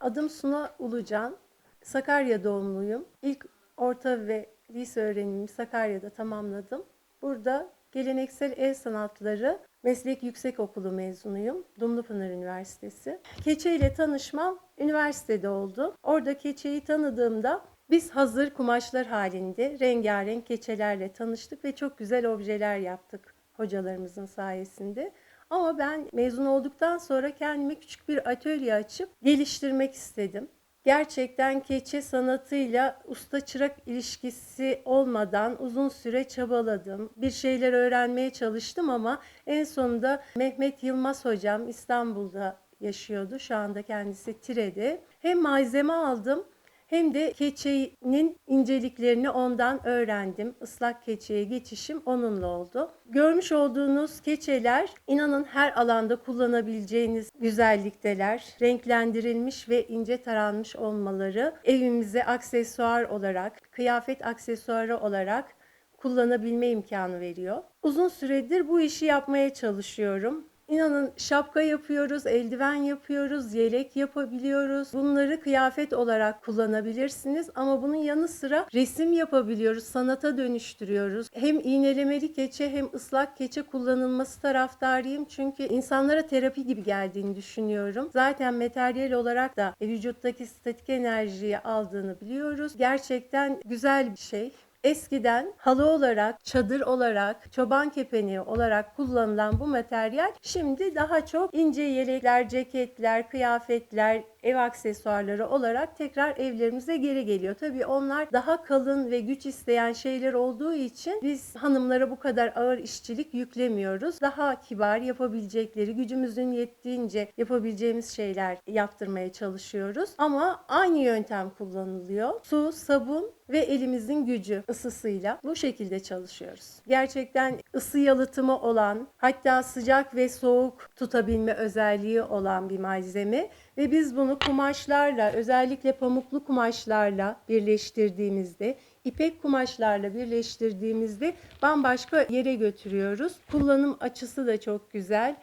Adım Suna Ulucan. Sakarya doğumluyum. İlk orta ve lise öğrenimimi Sakarya'da tamamladım. Burada geleneksel el sanatları meslek yüksekokulu mezunuyum. Dumlupınar Üniversitesi. Keçe ile tanışmam üniversitede oldu. Orada keçeyi tanıdığımda biz hazır kumaşlar halinde rengarenk keçelerle tanıştık ve çok güzel objeler yaptık hocalarımızın sayesinde. Ama ben mezun olduktan sonra kendime küçük bir atölye açıp geliştirmek istedim. Gerçekten keçe sanatıyla usta çırak ilişkisi olmadan uzun süre çabaladım. Bir şeyler öğrenmeye çalıştım ama en sonunda Mehmet Yılmaz hocam İstanbul'da yaşıyordu. Şu anda kendisi Tire'de. Hem malzeme aldım hem de keçenin inceliklerini ondan öğrendim. Islak keçeye geçişim onunla oldu. Görmüş olduğunuz keçeler inanın her alanda kullanabileceğiniz güzellikteler. Renklendirilmiş ve ince taranmış olmaları evimize aksesuar olarak, kıyafet aksesuarı olarak kullanabilme imkanı veriyor. Uzun süredir bu işi yapmaya çalışıyorum. İnanın şapka yapıyoruz, eldiven yapıyoruz, yelek yapabiliyoruz. Bunları kıyafet olarak kullanabilirsiniz ama bunun yanı sıra resim yapabiliyoruz, sanata dönüştürüyoruz. Hem iğnelemeli keçe hem ıslak keçe kullanılması taraftarıyım çünkü insanlara terapi gibi geldiğini düşünüyorum. Zaten materyal olarak da vücuttaki statik enerjiyi aldığını biliyoruz. Gerçekten güzel bir şey. Eskiden halı olarak, çadır olarak, çoban kepeneği olarak kullanılan bu materyal şimdi daha çok ince yelekler, ceketler, kıyafetler, ev aksesuarları olarak tekrar evlerimize geri geliyor. Tabii onlar daha kalın ve güç isteyen şeyler olduğu için biz hanımlara bu kadar ağır işçilik yüklemiyoruz. Daha kibar yapabilecekleri, gücümüzün yettiğince yapabileceğimiz şeyler yaptırmaya çalışıyoruz. Ama aynı yöntem kullanılıyor. Su, sabun ve elimizin gücü ısısıyla bu şekilde çalışıyoruz. Gerçekten ısı yalıtımı olan, hatta sıcak ve soğuk tutabilme özelliği olan bir malzeme ve biz bunu kumaşlarla, özellikle pamuklu kumaşlarla birleştirdiğimizde, ipek kumaşlarla birleştirdiğimizde bambaşka yere götürüyoruz. Kullanım açısı da çok güzel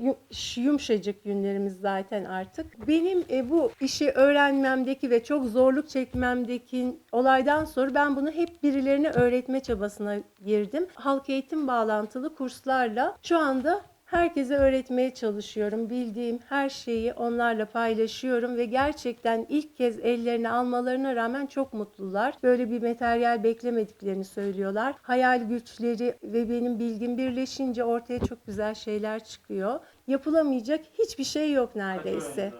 Yum- yumuşacık yünlerimiz zaten artık. Benim e, bu işi öğrenmemdeki ve çok zorluk çekmemdeki olaydan sonra ben bunu hep birilerine öğretme çabasına girdim. Halk eğitim bağlantılı kurslarla şu anda herkese öğretmeye çalışıyorum. Bildiğim her şeyi onlarla paylaşıyorum ve gerçekten ilk kez ellerine almalarına rağmen çok mutlular. Böyle bir materyal beklemediklerini söylüyorlar. Hayal güçleri ve benim bilgim birleşince ortaya çok güzel şeyler çıkıyor. Yapılamayacak hiçbir şey yok neredeyse.